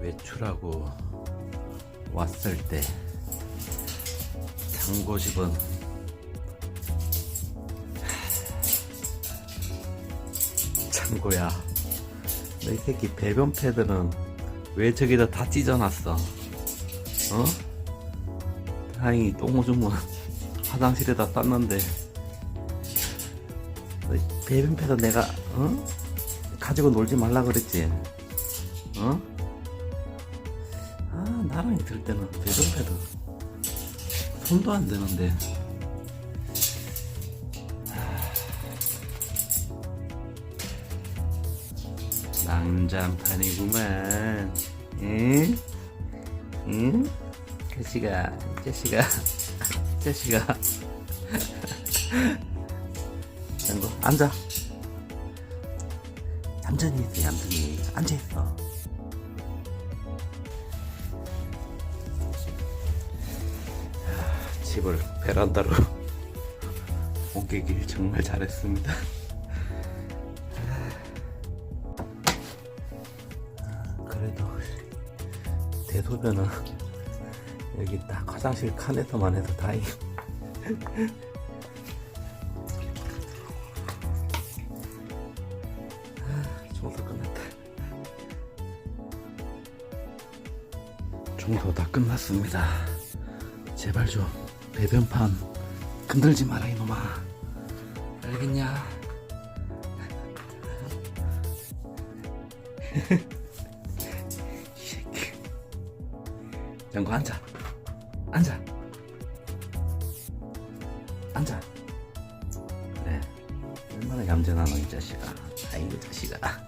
외출하고 왔을 때 장고 집은 장고야 너이 새끼 배변 패드는 왜 저기다 다 찢어놨어 어? 다행히 똥오줌은 화장실에다 땄는데 배변 패드 내가 어? 가지고 놀지 말라 그랬지 아 나랑이 들 때는 배변 패드 손도 안 되는데. 낭장판이구만. 응? 응? 자식아 자식아 자식아 앉아. 얌전히 있어 얌전히. 앉아있어 집을 베란다로 옮기길 정말 잘했습니다 그래도 대소변은 여기 딱 화장실 칸에서만 해도 다행. 청소 끝났다. 청소 다 끝났습니다. 제발 좀 배변판 건들지 마라 이놈아. 알겠냐? 이 새끼. 영구 앉아. 앉아. 앉아. 그래. 얼마나 얌전하노 이 자식아. 아이고 자식아.